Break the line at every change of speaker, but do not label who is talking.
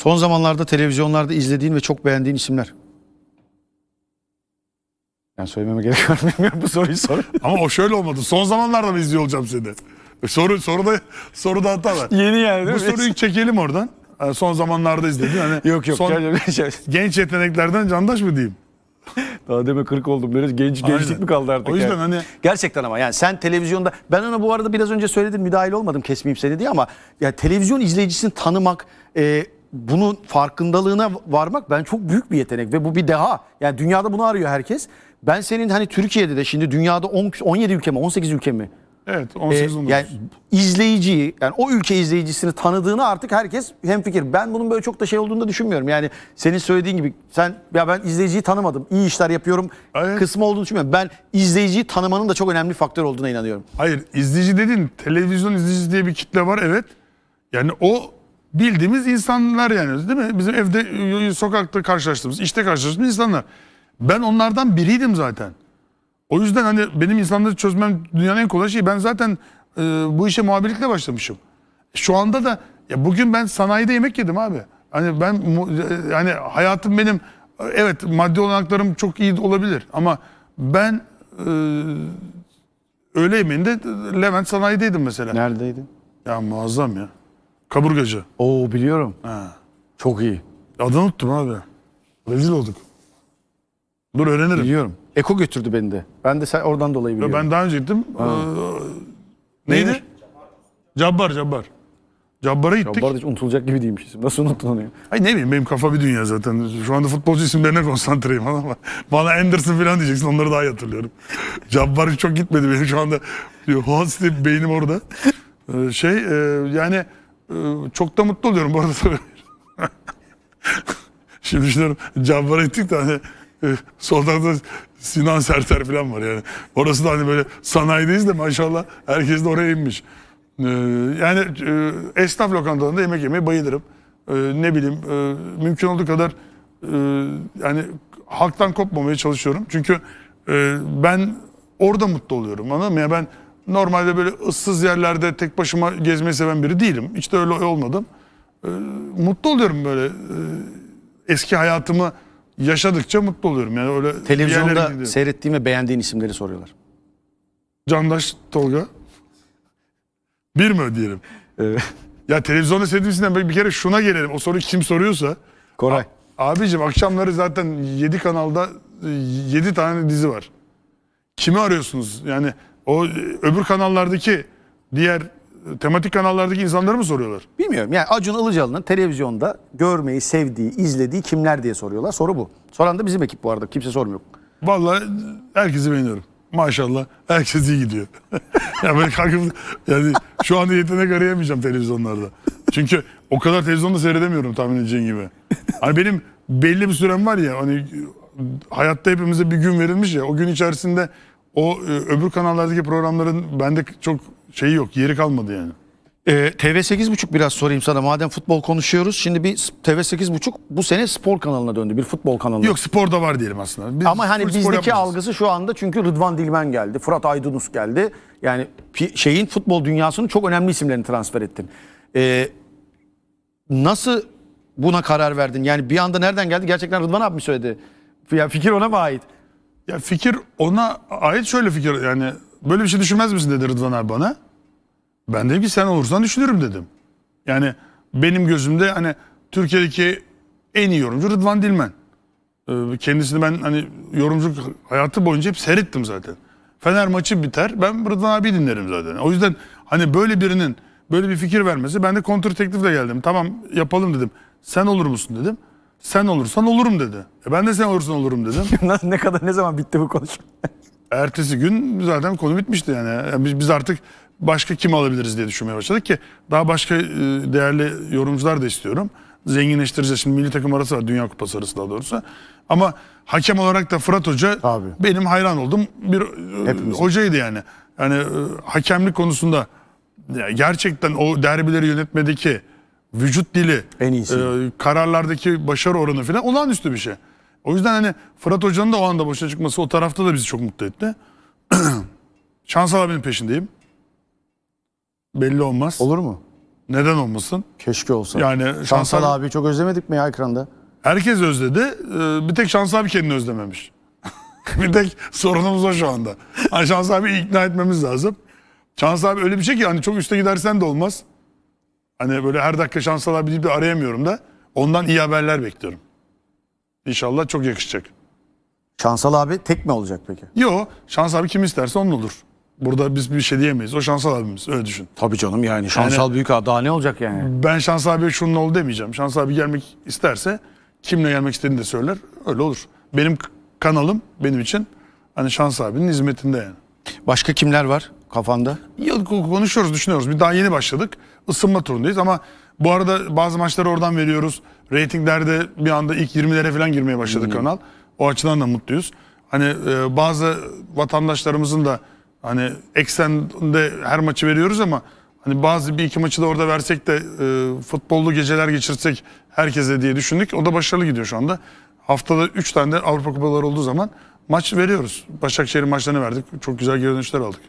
Son zamanlarda televizyonlarda izlediğin ve çok beğendiğin isimler. Yani söylememe gerek var bilmiyorum bu soruyu sor.
Ama o şöyle olmadı. Son zamanlarda mı izliyor olacağım seni? Soru soruda soruda hata var.
Yeni yani
Bu soruyu çekelim oradan. Yani son zamanlarda izledin. Hani
Yok yok.
Son genç yeteneklerden candaş mı diyeyim?
Daha deme 40 oldum. Böyle genç gençlik
Aynen.
mi kaldı artık?
O yüzden
yani?
hani
Gerçekten ama yani sen televizyonda ben ona bu arada biraz önce söyledim müdahil olmadım kesmeyeyim seni diye ama ya televizyon izleyicisini tanımak e, bunun farkındalığına varmak ben çok büyük bir yetenek ve bu bir deha. Yani dünyada bunu arıyor herkes. Ben senin hani Türkiye'de de şimdi dünyada 10, 17 ülke mi 18 ülke mi?
evet
E,
18 19.
yani izleyiciyi yani o ülke izleyicisini tanıdığını artık herkes hemfikir. Ben bunun böyle çok da şey olduğunu da düşünmüyorum. Yani senin söylediğin gibi sen ya ben izleyiciyi tanımadım. iyi işler yapıyorum
Evet.
kısmı olduğunu düşünmüyorum. Ben izleyiciyi tanımanın da çok önemli faktör olduğuna inanıyorum.
Hayır izleyici dediğin televizyon izleyicisi diye bir kitle var evet. Yani o bildiğimiz insanlar yani değil mi? Bizim evde e, sokakta karşılaştığımız, işte karşılaştığımız insanlar. Ben onlardan biriydim zaten. O yüzden hani benim insanları çözmem dünyanın en kolay şeyi. Ben zaten e, bu işe muhabirlikle başlamışım. Şu anda da ya bugün ben sanayide yemek yedim abi. Hani ben e, yani hayatım benim evet maddi olanaklarım çok iyi olabilir ama ben e, öğle yemeğinde Levent sanayideydim mesela.
Neredeydin?
Ya muazzam ya. Kaburgacı.
Oo biliyorum.
Ha.
Çok iyi.
Adını unuttum abi. Rezil olduk. Dur öğrenirim.
Biliyorum. Eko götürdü beni de. Ben de sen oradan dolayı biliyorum.
Ben daha önce gittim. Ee, neydi?
Neymiş?
Cabbar, Cabbar. Cabbar'a
Ya
gittik.
bu arada hiç unutulacak gibi değilmiş isim. Nasıl unuttun onu ya?
Ay ne bileyim benim kafa bir dünya zaten. Şu anda futbolcu isimlerine konsantreyim ama bana Anderson falan diyeceksin onları daha iyi hatırlıyorum. Cabbar çok gitmedi benim şu anda. Host diye beynim orada. Ee, şey e, yani çok da mutlu oluyorum bu arada. Şimdi düşünüyorum Cabbar'a gittik de hani e, soldan da Sinan Serter falan var yani. Orası da hani böyle sanayideyiz de maşallah herkes de oraya inmiş. Ee, yani e, esnaf lokantalarında yemek yemeye bayılırım. Ee, ne bileyim e, mümkün olduğu kadar yani halktan kopmamaya çalışıyorum. Çünkü ben orada mutlu oluyorum anladın mı? Ya ben normalde böyle ıssız yerlerde tek başıma gezmeyi seven biri değilim. Hiç de öyle olmadım. Ee, mutlu oluyorum böyle e, eski hayatımı yaşadıkça mutlu oluyorum. Yani öyle
Televizyonda
gidiyorum.
seyrettiğin ve beğendiğin isimleri soruyorlar.
Candaş Tolga. Bir mi ödeyelim? Ya televizyonda seyrettiğimizden bir kere şuna gelelim. O soruyu kim soruyorsa.
Koray.
Abicim akşamları zaten 7 kanalda 7 tane dizi var. Kimi arıyorsunuz? Yani o e, öbür kanallardaki diğer e, tematik kanallardaki insanları mı soruyorlar?
Bilmiyorum yani Acun Ilıcalı'nın televizyonda görmeyi sevdiği, izlediği kimler diye soruyorlar. Soru bu. Soran da bizim ekip bu arada. Kimse sormuyor.
Vallahi herkesi beğeniyorum. Maşallah herkes iyi gidiyor. ya ben kalkıp yani şu anda yetenek arayamayacağım televizyonlarda. Çünkü o kadar televizyonda seyredemiyorum tahmin edeceğin gibi. Hani benim belli bir sürem var ya hani hayatta hepimize bir gün verilmiş ya o gün içerisinde o e, öbür kanallardaki programların bende çok şeyi yok yeri kalmadı yani.
Ee, TV8.5 biraz sorayım sana. Madem futbol konuşuyoruz. Şimdi bir TV8.5 bu sene spor kanalına döndü. Bir futbol kanalına.
Yok sporda var diyelim aslında. Biz
Ama hani
spor
bizdeki algısı şu anda çünkü Rıdvan Dilmen geldi. Fırat Aydınus geldi. Yani şeyin futbol dünyasının çok önemli isimlerini transfer ettin. Ee, nasıl buna karar verdin? Yani bir anda nereden geldi? Gerçekten Rıdvan abi mi söyledi? Ya fikir ona mı ait?
Ya fikir ona ait şöyle fikir yani böyle bir şey düşünmez misin dedi Rıdvan abi bana. Ben dedim ki sen olursan düşünürüm dedim. Yani benim gözümde hani Türkiye'deki en iyi yorumcu Rıdvan Dilmen. Ee, Kendisini ben hani yorumcu hayatı boyunca hep seyrettim zaten. Fener maçı biter ben Rıdvan abi dinlerim zaten. O yüzden hani böyle birinin böyle bir fikir vermesi ben de kontr teklifle geldim. Tamam yapalım dedim. Sen olur musun dedim. Sen olursan olurum dedi. E ben de sen olursan olurum dedim.
ne kadar ne zaman bitti bu konuşma?
Ertesi gün zaten konu bitmişti yani. Yani biz, biz artık başka kim alabiliriz diye düşünmeye başladık ki daha başka e, değerli yorumcular da istiyorum. Zenginleştireceğiz. Şimdi milli takım arası var. Dünya Kupası arası daha doğrusu. Ama hakem olarak da Fırat Hoca
Abi.
benim hayran olduğum bir e,
Hepimizin.
hocaydı yani. Yani e, hakemlik konusunda ya gerçekten o derbileri yönetmedeki vücut dili,
En iyisi.
e, kararlardaki başarı oranı falan olağanüstü bir şey. O yüzden hani Fırat Hoca'nın da o anda boşa çıkması o tarafta da bizi çok mutlu etti. Şansal abinin peşindeyim. Belli olmaz.
Olur mu?
Neden olmasın?
Keşke olsa.
Yani
Şansal
Şansal
abi çok özlemedik mi ya ekranda?
herkes özledi. Ee, Bir tek Şans abi kendini özlememiş. bir tek sorunumuz o şu anda. Hani Şans abi ikna etmemiz lazım. Şans abi öyle bir şey ki hani çok üste gidersen de olmaz. Hani böyle her dakika Şansal abi deyip de arayamıyorum da. Ondan iyi haberler bekliyorum. İnşallah çok yakışacak.
Şansal abi tek mi olacak peki?
Yo Şans abi kim isterse onun olur. Burada biz bir şey diyemeyiz. O Şansal abimiz öyle düşün.
Tabii canım yani Şansal büyük abi daha ne olacak yani?
Ben Şans abiye şunun ol demeyeceğim. Şans abi gelmek isterse kimle gelmek istediğini de söyler. Öyle olur. Benim k- kanalım benim için hani Şans abinin hizmetinde yani.
Başka kimler var kafanda?
Yıl konuşuyoruz, düşünüyoruz. Bir daha yeni başladık. Isınma turundayız ama bu arada bazı maçları oradan veriyoruz. Ratinglerde bir anda ilk 20'lere falan girmeye başladı kanal. O açıdan da mutluyuz. Hani e, bazı vatandaşlarımızın da hani eksende her maçı veriyoruz ama hani bazı bir iki maçı da orada versek de e, futbollu geceler geçirsek herkese diye düşündük. O da başarılı gidiyor şu anda. Haftada 3 tane de Avrupa Kupaları olduğu zaman maç veriyoruz. Başakşehir'in maçlarını verdik. Çok güzel geri dönüşler aldık.